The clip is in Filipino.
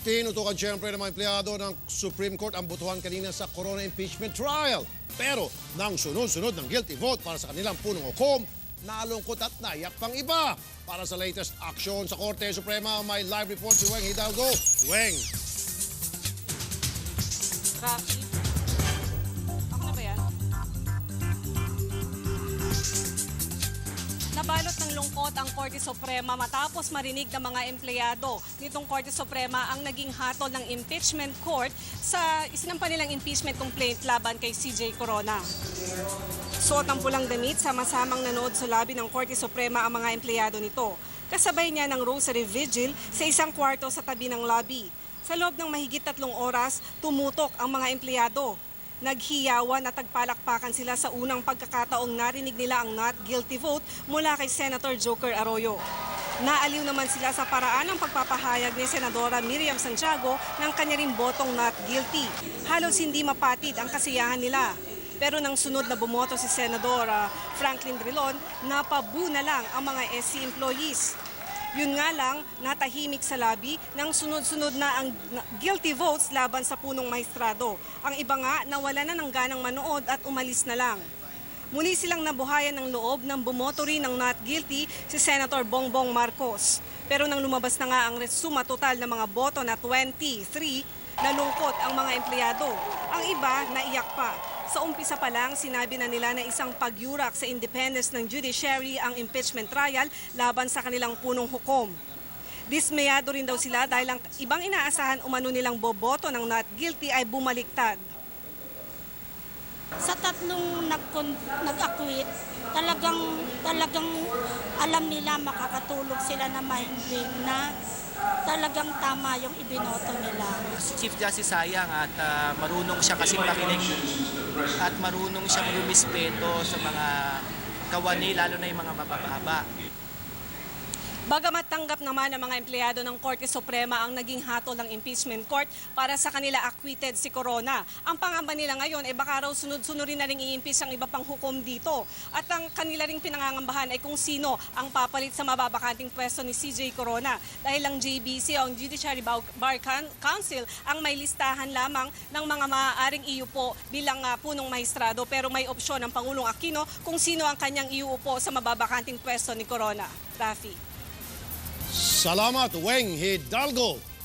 Tinutukan siyempre ng mga empleyado ng Supreme Court ang butuhan kanina sa Corona impeachment trial. Pero nang sunod-sunod ng guilty vote para sa kanilang punong hukom, nalungkot at naiyak pang iba. Para sa latest action sa Korte Suprema, may live report si Weng Hidalgo. Weng! Rocky. Nabalot ng lungkot ang Korte Suprema matapos marinig ng mga empleyado nitong Korte Suprema ang naging hatol ng impeachment court sa isinampa nilang impeachment complaint laban kay CJ Corona. Suot ang pulang damit, sama-samang nanood sa lobby ng Korte Suprema ang mga empleyado nito. Kasabay niya ng Rosary Vigil sa isang kwarto sa tabi ng lobby. Sa loob ng mahigit tatlong oras, tumutok ang mga empleyado. Naghiyawan at tagpalakpakan sila sa unang pagkakataong narinig nila ang not guilty vote mula kay Senator Joker Arroyo. Naaliw naman sila sa paraan ng pagpapahayag ni Senadora Miriam Santiago ng kanya ring botong not guilty. Halos hindi mapatid ang kasiyahan nila. Pero nang sunod na bumoto si Senadora Franklin Drilon, napabu na lang ang mga SC employees. Yun nga lang, natahimik sa lobby nang sunod-sunod na ang guilty votes laban sa punong maestrado. Ang iba nga, nawala na ng ganang manood at umalis na lang. Muli silang nabuhayan ng loob ng bumoto rin ng not guilty si Senator Bongbong Marcos. Pero nang lumabas na nga ang resuma total ng mga boto na 23, nalungkot ang mga empleyado. Ang iba, naiyak pa. Sa umpisa pa lang, sinabi na nila na isang pagyurak sa independence ng judiciary ang impeachment trial laban sa kanilang punong hukom. Dismayado rin daw sila dahil ang ibang inaasahan umano nilang boboto ng not guilty ay bumaliktad. sa tatlong nag nag-acquit, talagang talagang alam nila makakatulog sila na mahimbing na talagang tama yung ibinoto nila. Si Chief Justice sayang at ah, marunong siya kasi makinig at marunong siya rumispeto sa mga kawani, lalo na yung mga mabababa. Bagamat tanggap naman ng mga empleyado ng Korte Suprema ang naging hatol ng impeachment court para sa kanila acquitted si Corona. Ang pangamba nila ngayon ay baka raw sunod-sunod rin na ring i-impeach ang iba pang hukom dito. At ang kanila ring pinangangambahan ay kung sino ang papalit sa mababakanting pwesto ni CJ Corona. Dahil ang JBC o ang Judiciary Bar Coun- Council ang may listahan lamang ng mga maaaring iupo bilang ah, punong maestrado pero may opsyon ng Pangulong Aquino kung sino ang kanyang iuupo sa mababakanting pwesto ni Corona. Rafi. Salamat, Weng Hidalgo!